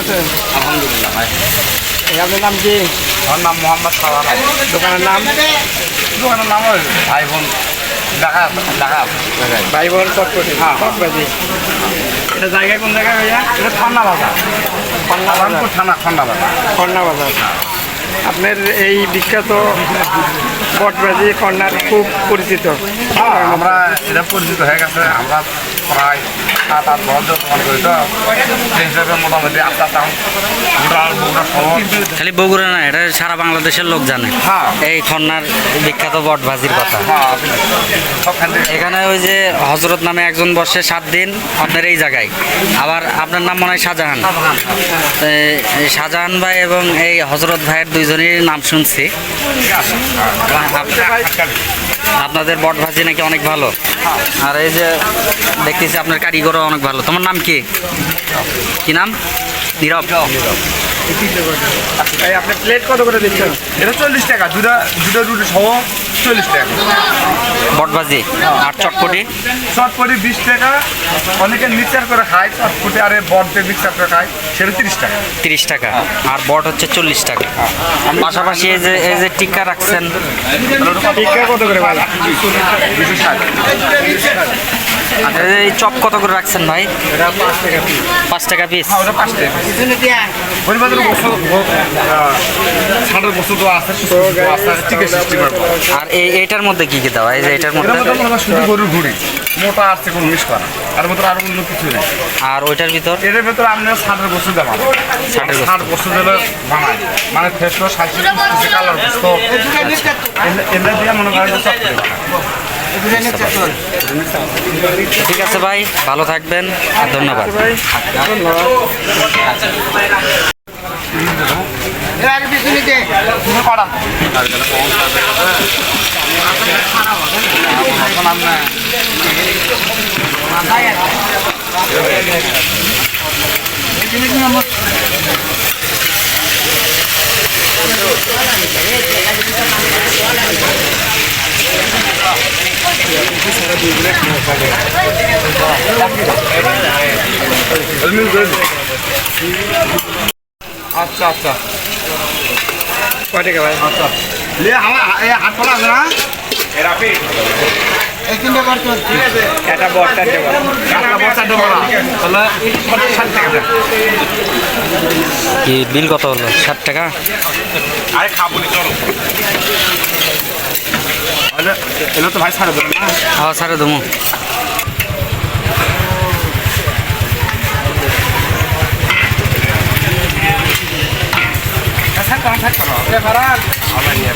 আছেন আলহামদুলিল্লাহ ভাই। আপনার নাম কি? আমার নাম মোহাম্মদ সালাম দোকানের নাম? দোকানের নাম ভাই বোন ঢাকা ঢাকা। ভাই বোন চটপটি। চটবাজি এটা জায়গা কোন জায়গায় ভাইয়া? এটা ঠান্ডা বাজার। খন্না বাজার। থানা ঠান্ডা বাজার। খন্না বাজার। আপনার এই বিখ্যাত বটবাজি কর্নার খুব পরিচিত। হ্যাঁ আমরা এটা পরিচিত হয়ে গেছে। আমরা প্রায় সাত আট বছর দোকান করি তো সেই হিসাবে মোটামুটি আস্তে আস্তে গোটা বগুড়া শহর খালি বগুড়া না এটা সারা বাংলাদেশের লোক জানে। হ্যাঁ। এই খন্নার বিখ্যাত বট ভাজির কথা। হ্যাঁ এখানে ওই যে হজরত নামে একজন বসে সাত দিন আপনার এই জায়গায়। আবার আপনার নাম মনে হয় শাহজাহান। শাহজাহান ভাই এবং এই হজরত ভাইয়ের দুইজনের নাম শুনছি। আপনাদের বট ভাজি নাকি অনেক ভালো? আর এই যে দেখতেছি আপনার কারিগরও অনেক ভালো। তোমার নাম কি? কি নাম? নীরব। এই আপনি প্লেট কত করে দিচ্ছেন? এটা চল্লিশ টাকা দুটা দুটো রুটি সহ চল্লিশ টাকা। বট ভাজি আর চটপটি? চটপটি বিশ টাকা অনেকে মিক্সার করে খায় চটপটি আরে বট মিক্সার করে খায় সেটা তিরিশ টাকা। তিরিশ টাকা আর বট হচ্ছে চল্লিশ টাকা। পাশাপাশি এই যে এই যে টিক্কা রাখছেন টিকা কত করে ভাই? দুশো ষাট। এই চপ কত করে রাখছেন ভাই? এটা পাঁচ টাকা পিস পাঁচ টাকা পিস হ্যাঁ ওটা পাঁচ টাকা পরিবারের বস্তু ষাটের বস্তু তো আছে সুস্থ বস্তু আছে টিকে আর এই এইটার মধ্যে কি কি দেওয়া এই যে এটার মধ্যে শুধু গরুর ঘুড়ি মোটা আছে কোনো মিস করা। আর মধ্যে আর অন্য কিছু নেই। আর ওইটার ভিতর? এর ভেতরে আমরা ষাটের বস্তু দেওয়া ষাটের বস্তু। ষাট বস্তু দিলে বানাই। মানে ফ্রেশ ষাট কালার বস্তু এলে দিয়ে মনে করেন। ঠিক আছে ভাই ভালো থাকবেন আর ধন্যবাদ তুমি করান এখন আমরা আচ্ছা আচ্ছা। কয় টাকা ভাই? আচ্ছা। লে আমার এই হাত আছে না? এটা বট চারটে বট কাটলা বস্তা দেবো না তাহলে পঞ্চাশ ষাট টাকা কি বিল কত হলো? ষাট টাকা? আরে খাব চলো। এগুলো তো ভাই ছাড়ে দেবো হ্যাঁ ছাড়ে দেবো থাক করো থাক করো আল্লাহ নিয়ে